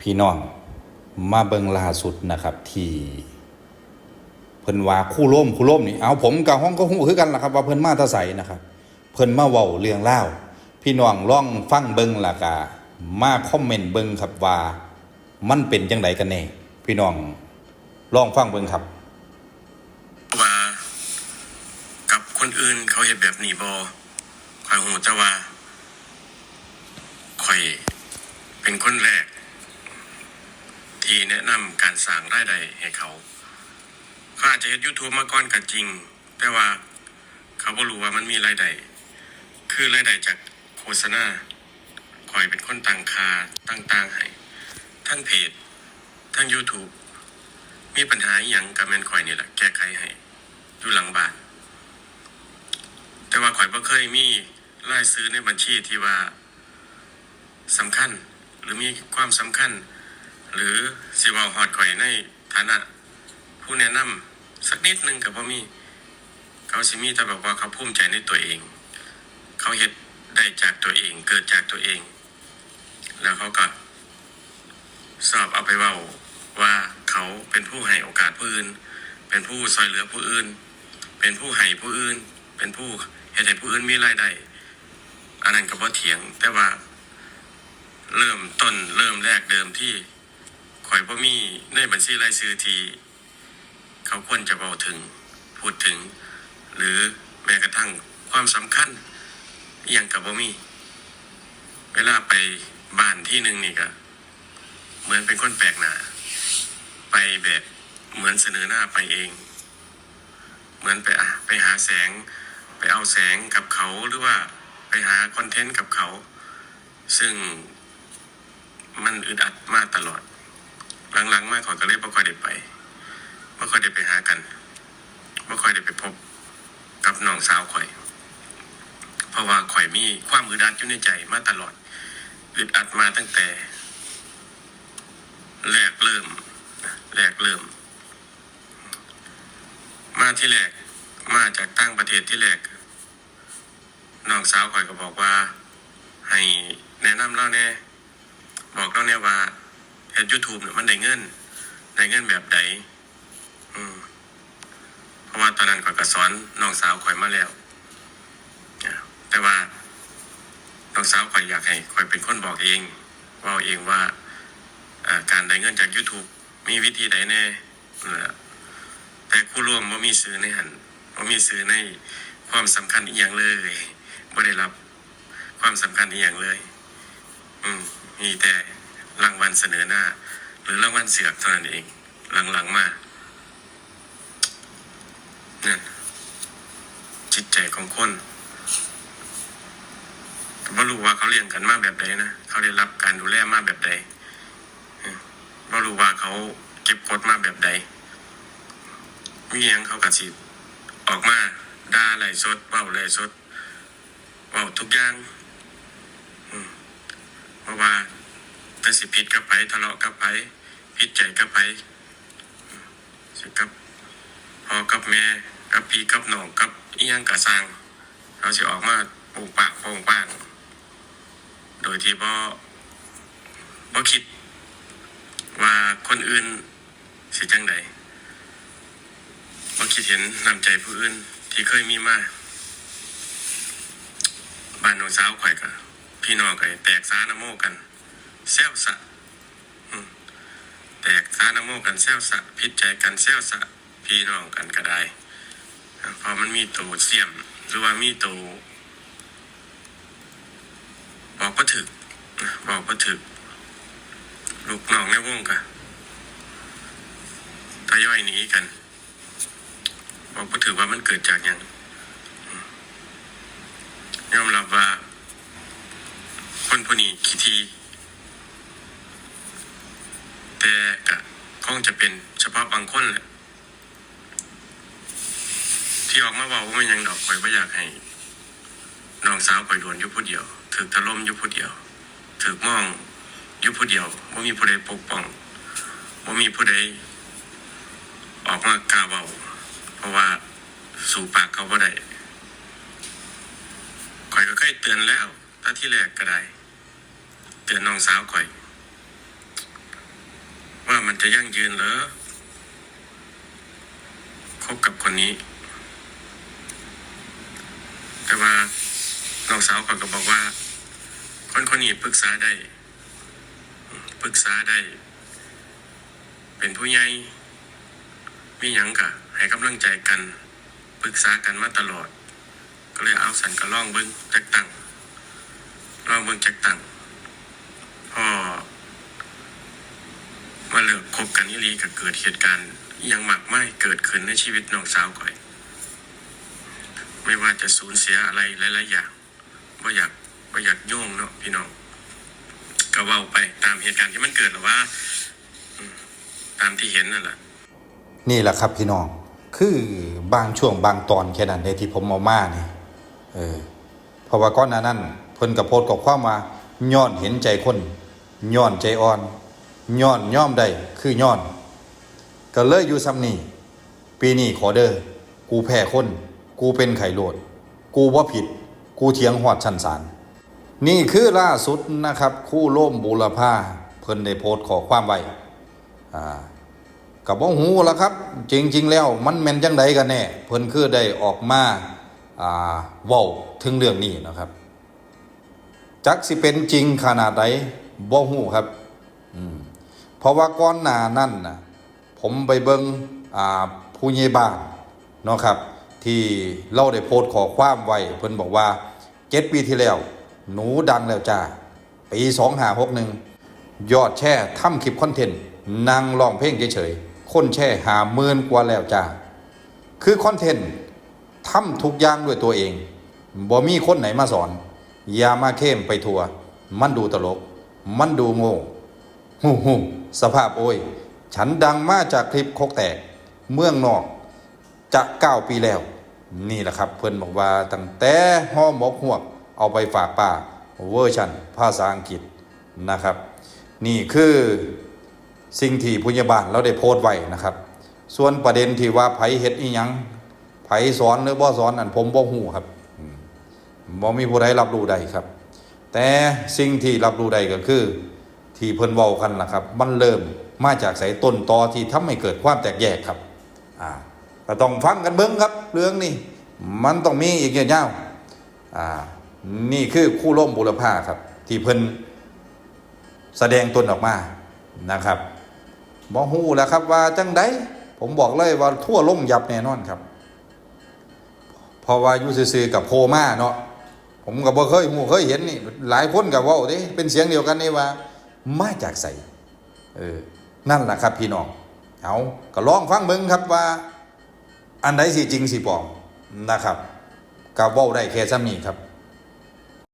พี่น้องมาเบิงล่าสุดนะครับ ที่เพิ่นว่าคู่ร่มคู่ร่มนี่เอาผมกับห้องก็ฮู้คือกันล่ะครับ ว่าเพิ่นมาตะใสนะครับ เพิ่นมาเว้าเรื่องเล่าพี่น้องลองฟังเบิงล่ะกะมาคอมเมนต์เบิงครับว่า มันเป็นจังไดกันแน่พี่น้องลองฟังเบิงครับ ว่า กับคนอื่นเขาเห็นแบบนี้บอข่อยหูจะว่าข่อยเป็นคนแรก ที่แนะนำการสร้างรายได้ให้เขาเขาอาจจะเห็นยูทูบมาก่อนก็จริง แต่ว่าเขาบ่รู้ว่ามันมีรายได้คือรายได้จากโฆษณาข่อยเป็นคนต่างคาต่างๆให้ทั้งเพจทั้ง YouTube มีปัญหาอย่างกับแมนข่อยนี่แหละแก้ไขให้อยู่หลังบ้าน แต่ว่าข่อยบ่เคยมีรายซื้อในบัญชีที่ว่าสำคัญ หรือมีความสำคัญ หรือสิว่าฮอดข่อยในฐานะผู้แนะนำสักนิดนึงกับบ่อมีเขาสิมีแต่แบบว่าเขาภูมิใจในตัวเอง เขาเฮ็ดได้จากตัวเอง เกิดจากตัวเอง แล้วเขาก็สอบเอาไปเว่าว่าเขาเป็นผู้ให้โอกาสผู้อื่น เป็นผู้ซอยเหลือผู้อื่น เป็นผู้ให้ผู้อื่น เป็นผู้เห็นให้ผู้อื่นมีรายได้อันนั้นก็บ่เถียง แต่ว่าเริ่มต้นเริ่มแรกเดิมที่ ข่อยบ่มีในบัญชีรายชื่อที่เขาควรจะบอกถึงพูดถึง หรือแม้กระทั่งความสำคัญอย่างกับบ่มี เวลาไปบ้านที่หนึ่งนี่ก็เหมือนเป็นคนแปลกหน้าไปแบบเหมือนเสนอหน้าไปเอง เหมือนไปไปหาแสง ไปเอาแสงกับเขาหรือว่าไปหาคอนเทนต์กับเขา ซึ่งมันอึดอัดมากตลอด หลังๆมากขอยก็เลยไม่ค่อยได้ไปไม่ค่อยได้ไปหากันไม่ค่อยได้ไปพบกับน้องสาวข่อย เพราะว่าข่อยมีความอึดอัดอยู่ในใจมาตลอดอึดอัดมาตั้งแต่ แรกเริ่มแรกเริ่ม มาที่แรกมาจากตั้งประเทศที่แรกน้องสาวข่อยก็บอกว่า ให้แนะนำเราแน่บอกเราแน่ว่าเห็นยูทูบเนี่ยมันได้เงินได้เงินแบบใดอืมเพราะว่าตอนนั้นข่อยก็สอนน้องสาวข่อยมาแล้วแต่ว่าน้องสาวข่อยอยากให้ข่อยเป็นคนบอกเองว่าเองว่าการได้เงินจาก YouTube มีวิธีใดแน่แต่คู่ร่วมว่ามีซื้อในหันว่ามีซื้อในความสำคัญอีกอย่างเลยบ่ได้รับความสำคัญอีกอย่างเลย อืมมีแต่รางวัลเสนอหน้า หรือรางวัลเสือกเท่านั้นเองหลังๆมานั่นจิตใจของคนก็บ่รู้ว่าเขาเลี้ยงกันมาแบบใดนะเขาได้รับการดูแลมาแบบใดบ่รู้ว่าเขาเก็บกดมาแบบใดมีหยังเขากระสิออกมาด่าไหลสดเว้าไหลสดเว้าทุกอย่างเพราะว่าแต่สิผิดกับไปทะเลาะกับไป ผิดใจกับไปสิกับพ่อกับแม่กับพี่กับน้องกับอียังกะสร้างเขาสิออกมาปูปากโป่งป้างโดยที่บ่บ่คิด ว่าคนอื่นสิจังใดว่คิดเห็นนำใจผู้อื่นที่เคยมีมาบ้านน้องสาวข่อยกันพี่น้องกันแตกสานะโมกันแซวสะ แตกสานะโมกันแซวสะพิดใจกันแซวสะพี่น้องกันก็ได้พอมันมีตัวเสียม หรือว่ามีตัวบอกประถึกบอกประถึกลูกน้องในวงกันทยอยหนีกัน บอกก็ถือว่ามันเกิดจากอย่างยอมรับว่า คนผู้นี้ขี้ทีแต่ก็ค งจะเป็นเฉพาะบางคนแหละที่ออกมาบอกว่ามันยังดอกข่อยว่าอยากให้น้องสาวข่อยโดนยู่ผู้เดียวถือถล่มยู่ผู้เดียวถือมองยู่ผู้เดียวว่ามีผู้ใดปกป้องว่ามีผู้ใดออกมากล้าเบาเพราะว่าสู่ปากเขาบ่าได้ข่อยก็เคยเตือนแล้วถ้าที่แรกก็ได้ เตือนน้องสาวข่อย ว่ามันจะยั่งยืนเหรอคบกับคนนี้ แต่ว่าน้องสาวเขาก็บอกว่า คนคนนี้ปรึกษาได้ปรึกษาได้ เป็นผู้ใหญ่มีหยังกะให้กำลังใจกันปรึกษากันมาตลอด ก็เลยเอาสันก็ล่องเบิ้งจักตังล่องเบิ้งจักตังพอ มาเลิกคบกันนี่ลีก็เกิดเหตุการณ์ยังหมากไม่เกิดขึ้นในชีวิตน้องสาวก่อย ไม่ว่าจะสูญเสียอะไรหลายๆอย่างว่าอยากว่าอยากโยงเนาะพี่น้องก็เว่าไปตามเหตุการณ์ที่มันเกิดหรือว่า ตามที่เห็นนั่นแหละนี่แหละครับพี่น้อง คือบางช่วงบางตอนแค่นั้นเองที่ผมเอามาเนี่ยเออเพราะว่าก้อนนานั้นเพิ่นกับโพดกับความมาย้อนเห็นใจคนย้อนใจอ่อน ย้อนย่อมได้คือย้อน ก็เลยอยู่ซ้ำนี่ปีนี้ขอเด้อกูแพ้คน กูเป็นไข่โลด กูว่าผิด กูเถียงหอดชันสาร นี่คือล่าสุดนะครับ คู่โล่มบูรพาเพิ่นได้โพสต์ขอความไว้อ่ากับว่าหูละครับ จริง ๆ แล้วมันแม่นจังใดกันแน่เพิ่นคือได้ออกมาอ่าว้าถึงเรื่องนี้นะครับจักสิเป็นจริงขนาดใดบ่ฮู้ครับ อืม เพราะว่าก่อนหนานั้นนะผมไปเบิงอ่าผู้ใหญ่บ้านเนาะครับ ที่เราได้โพสต์ขอความไว้เพิ่นบอกว่าเจ็ดปีที่แล้ว หนูดังแล้วจ้าปีสองหาหกหนึ่งยอดแช่ทำคลิปคอนเทนต์นางร้องเพลงเฉยๆคนแช่หาหมื่นกว่าแล้วจ้าคือคอนเทนต์ทำทุกอย่างด้วยตัวเองบ่มีคนไหนมาสอน อย่ามาเข้มไปทัว มันดูตลก มันดูโง่ ฮู้ฮู้สภาพโอ้ย ฉันดังมาจากคลิปโคกแตก เมืองนอก จะเก้าปีแล้ว นี่แหละครับเพื่อนบอกว่าตั้งแต่ห่อหมกหวก เอาไปฝากป่าเวอร์ชันภาษาอังกฤษนะครับ นี่คือสิ่งที่ผู้ใหญ่บ้านเราได้โพสต์ไว้นะครับ ส่วนประเด็นที่ว่าไผเฮ็ดอีหยังไผสอนหรือบ่สอนนั่นผมบ่ฮู้ครับมบ่มีผู้ใดรับรู้ได้ครับ แต่สิ่งที่รับรู้ได้ก็คือ ที่เพิ่นเว้ากันล่ะครับ มันเริ่มมาจากสายต้นตอที่ทำให้เกิดความแตกแยกครับอ่าก็ต้องฟังกันเบิ่งครับ เรื่องนี้มันต้องมีอีกเยาวๆอ่านี่คือคู่ร่มบุรพาครับ ที่เพิ่นแสดงตนออกมานะครับบอกฮู้แล้วครับว่าจังไดผมบอกเลยว่าทั่วลงยับแน่นอนครับเพราะว่ายูซื่อกับโพมาเนาะผมก็บ่เคยฮู้เคยเห็นนี่หลายคนก็เว้าด้เป็นเสียงเดียวกันนี่ว่า มาจากใสเออนั่นแหละครับพี่น้องเอาก็ลองฟังเบิ่งครับว่า อันใดสิจริงสิปลอมนะครับกับว่าได้แค่ซ้ำนี้ครับ